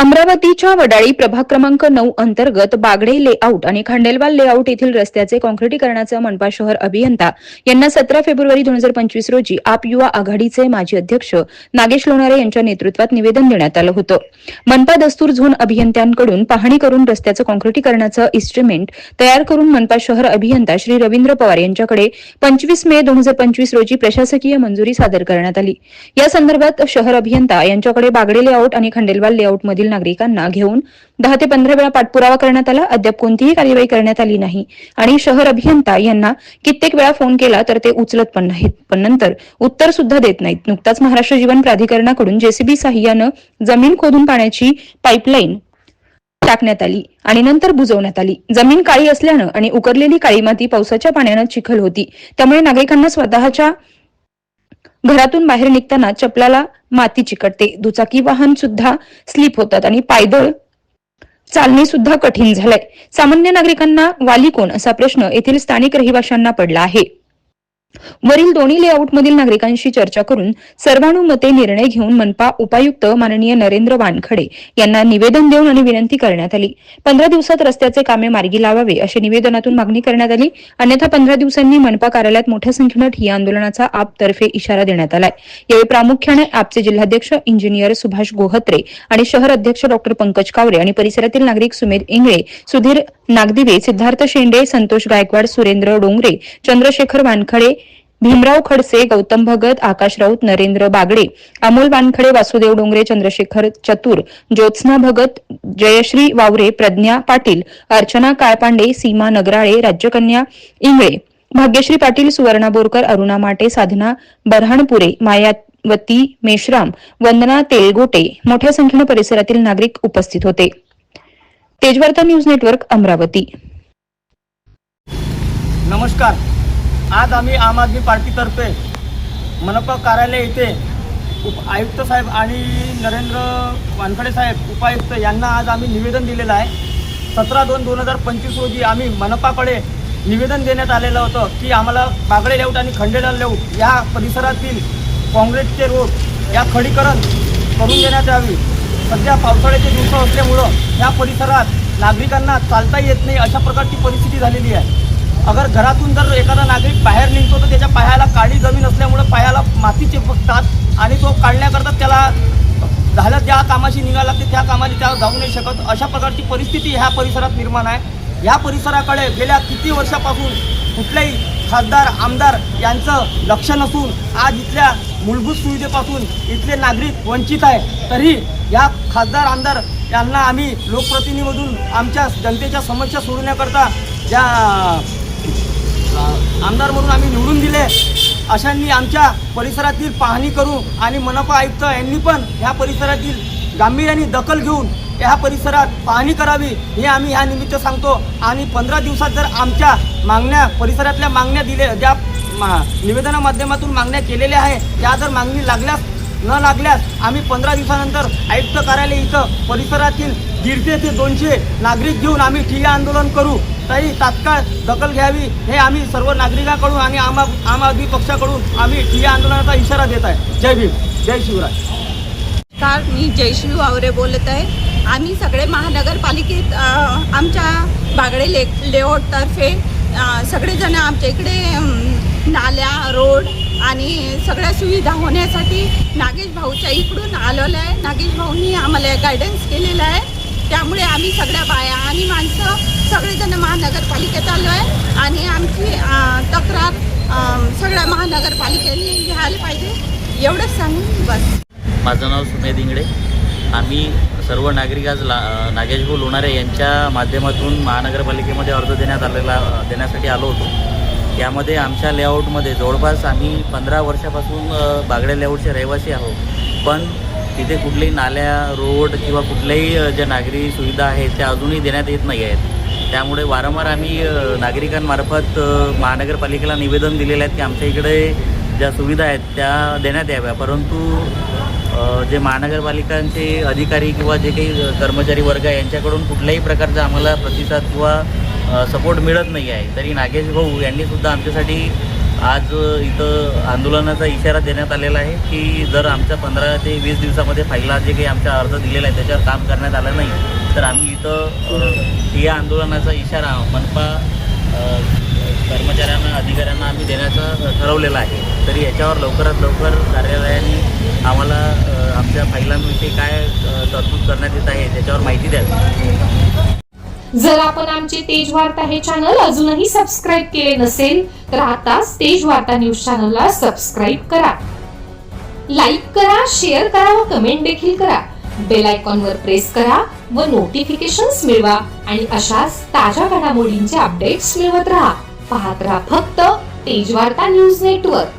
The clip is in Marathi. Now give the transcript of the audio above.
अमरावतीच्या वडाळी प्रभाग क्रमांक नऊ अंतर्गत बागडे लेआउट आणि खांडेलवाल लेआउट येथील रस्त्याचे काँक्रिटीकरणाचं मनपा शहर अभियंता यांना सतरा फेब्रुवारी दोन हजार पंचवीस रोजी आप युवा आघाडीचे माजी अध्यक्ष नागेश लोणारे यांच्या नेतृत्वात निवेदन देण्यात आलं होतं. मनपा दस्तूर झोन अभियंत्यांकडून पाहणी करून रस्त्याचं काँक्रिटीकरणाचं इस्टिमेंट तयार करून मनपा शहर अभियंता श्री रवींद्र पवार यांच्याकडे पंचवीस मे दोन हजार पंचवीस रोजी प्रशासकीय मंजुरी सादर करण्यात आली. या संदर्भात शहर अभियंता यांच्याकडे बागडे लेआउट आणि खंडेलवाल लेआउटमधील नागरिकांना घेऊन दहा ते पंधरा वेळा पाठपुरावा करण्यात आला. अद्याप कोणतीही कार्यवाही करण्यात आली नाही. आणि शहर अभियंता यांना कित्येक वेळा फोन केला तर ते उचलत पण नाहीत. पण नंतर उत्तर सुद्धा देत नाहीत. नुकताच महाराष्ट्र जीवन प्राधिकरणाकडून जेसीबी साह्यानं जमीन खोदून पाण्याची पाईपलाईन टाकण्यात आली आणि नंतर बुजवण्यात आली. जमीन काळी असल्यानं आणि उकरलेली काळी माती पावसाच्या पाण्यानं चिखल होती. त्यामुळे नागरिकांना स्वतःच्या घरातून बाहेर निघताना चपलाला माती चिकटते. दुचाकी वाहन सुद्धा स्लिप होतात आणि पायदळ चालणे सुद्धा कठीण झालंय. सामान्य नागरिकांना वाली कोण? असा प्रश्न येथील स्थानिक रहिवाशांना पडला आहे. वरील दोन्ही लेआउटमधील नागरिकांशी चर्चा करून सर्वानुमते निर्णय घेऊन मनपा उपायुक्त माननीय नरेंद्र वानखडे यांना निवेदन देऊन आणि विनंती करण्यात आली. पंधरा दिवसात रस्त्याचे कामे मार्गी लावावे अशी निवेदनातून मागणी करण्यात आली. अन्यथा पंधरा दिवसांनी मनपा कार्यालयात मोठ्या संख्येनं ठिय्या आंदोलनाचा आपतर्फे इशारा देण्यात आलाय. यावेळी प्रामुख्याने आपचे जिल्हाध्यक्ष इंजिनियर सुभाष गोहत्रे आणि शहर अध्यक्ष डॉक्टर पंकज कावरे आणि परिसरातील नागरिक सुमेध इंगळे सुधीर नागदिवे सिद्धार्थ शेंडे संतोष गायकवाड सुरेंद्र डोंगरे चंद्रशेखर वानखडे भीमराव खडसे गौतम भगत आकाश राऊत नरेंद्र बागडे अमोल वानखडे वासुदेव डोंगरे चंद्रशेखर चतुर ज्योत्स्ना भगत जयश्री वावरे प्रज्ञा पाटील अर्चना काळपांडे सीमा नगराळे राज्यकन्या इंगळे भाग्यश्री पाटील सुवर्णा बोरकर अरुणा माटे साधना बरहाणपुरे मायावती मेश्राम वंदना तेलगोटे मोठ्या संख्येनं परिसरातील नागरिक उपस्थित होते. Tejvarta news network Amravati. नमस्कार. आज आम्ही आम आदमी पार्टीतर्फे मनपा कार्यालय येथे उप आयुक्त साहेब आणि नरेंद्र वानखडे साहेब उपायुक्त यांना आज आम्ही निवेदन दिलेलं आहे. सतरा दोन दोन हजार पंचवीस रोजी आम्ही मनपाकडे निवेदन देण्यात आलेलं होतं की आम्हाला बागडे लेआउट आणि खंडेलाल लेआउट या परिसरातील काँग्रेसचे रोड या खडीकरण करून देण्यात यावी. सध्या पावसाळ्याचे दिवस असल्यामुळं या परिसरात नागरिकांना चालता येत नाही अशा प्रकारची परिस्थिती झालेली आहे. अगर घरातून जर एखादा नागरिक बाहेर निघतो तर त्याच्या पायाला काळी जमीन असल्यामुळे पायाला मातीचे चिपकतात आणि तो काढण्याकरता त्याला झालं ज्या कामाशी निघाला लागते त्या कामाची त्या जाऊ नाही शकत. अशा प्रकारची परिस्थिती ह्या परिसरात निर्माण आहे. या परिसराकडे गेल्या किती वर्षापासून कुठल्याही खासदार आमदार यांचं लक्ष नसून आज इथल्या मूलभूत सुविधेपासून इथले नागरिक वंचित आहे तरी या खासदार आमदार यांना आम्ही लोकप्रतिनिधीमधून आमच्या जनतेच्या समस्या सोडवण्याकरता ज्या आमदार म्हणून आम्ही निवडून दिले. अशांनी आमच्या परिसरातील पाहणी करू आणि मनपा आयुक्त यांनी पण ह्या परिसरातील गांभीर्याने दखल घेऊन ह्या परिसरात पाहणी करावी हे आम्ही ह्या निमित्त सांगतो. आणि पंधरा दिवसात जर आमच्या मागण्या परिसरातल्या मागण्या दिल्या ज्या मा निवेदना माध्यमातून मागण्या केलेल्या आहे त्या जर मागणी लागल्यास न लागल्यास आम्ही पंधरा दिवसानंतर आयुक्त कार्यालय इथं परिसरातील दीडशे ते दोनशे नागरिक घेऊन आम्ही ठिय्या आंदोलन करू. तरी तात्काळ दखल घ्यावी हे आम्ही सर्व नागरिकांकडून आणि आम आम आदमी पक्षाकडून आम्ही ठिय्या आंदोलनाचा इशारा देत आहे. जय भीम. जय शिवराय. सर मी जयश्री वावरे बोलत आहे. आम्ही सगळे महानगरपालिकेत आमच्या बागडे ले लेआउटतर्फे सगळेजण आमच्या इकडे नाल्या रोड आणि सगळ्या सुविधा होण्यासाठी नागेश भाऊच्या इकडून आलेलं आहे. नागेश भाऊनी आम्हाला गायडन्स केलेलं आहे. त्यामुळे आम्ही सगळ्या बाया आणि माणसं सगळेजण महानगरपालिकेत आलो आहे आणि आमची तक्रार सगळ्या महानगरपालिकेने घ्यायला पाहिजे. एवढंच सांगून बस. माझं नाव सुमेध इंगडे. आम्ही सर्व नागरिक आज ला नागेशभाऊ लोणारे यांच्या माध्यमातून महानगरपालिकेमध्ये अर्ज देण्यात आलेला देण्यासाठी आलो होतो. यामध्ये आमच्या लेआउटमध्ये जवळपास आम्ही पंधरा वर्षापासून बागड्या लेआउटचे रहिवासी आहोत. पण तिथे कुठल्याही नाल्या रोड किंवा कुठल्याही ज्या नागरी सुविधा आहेत त्या अजूनही देण्यात येत नाही आहेत. त्यामुळे वारंवार आम्ही नागरिकांमार्फत महानगरपालिकेला निवेदन दिलेलं आहेत की आमच्या इकडे ज्या सुविधा आहेत त्या देण्यात याव्या. परंतु जे महानगरपालिकांचे अधिकारी किंवा जे काही कर्मचारी वर्ग आहे यांच्याकडून कुठल्याही प्रकारचा आम्हाला प्रतिसाद किंवा सपोर्ट मिळत नाही आहे. तरी नागेश भाऊ यांनीसुद्धा आमच्यासाठी आज इथं आंदोलनाचा इशारा देण्यात आलेला आहे की जर आमच्या पंधरा ते वीस दिवसामध्ये फाईला जे काही आमचा अर्ज दिलेला आहे त्याच्यावर काम करण्यात आलं नाही तर आम्ही इथं या आंदोलनाचा इशारा मनपा कर्मचाऱ्यांना अधिकाऱ्यांना आम्ही देण्याचं ठरवलेलं आहे. तरी याच्यावर लवकरात लवकर कार्यालयाने आम्हाला आमच्या फाईलांविषयी काय तरतूद करण्यात येत आहे त्याच्यावर माहिती द्यावी. जर आपण आमचे तेज वार्ता हे चॅनल अजूनही सबस्क्राईब केले नसेल तर आताच तेज वार्ता न्यूज चॅनलला सबस्क्राईब करा. लाईक करा शेअर करा व कमेंट देखील करा. बेल आयकॉन वर प्रेस करा व नोटिफिकेशन्स मिळवा आणि अशाच ताज्या घडामोडींचे अपडेट्स मिळवत राहा. पाहत राहा फक्त तेज वार्ता न्यूज नेटवर्क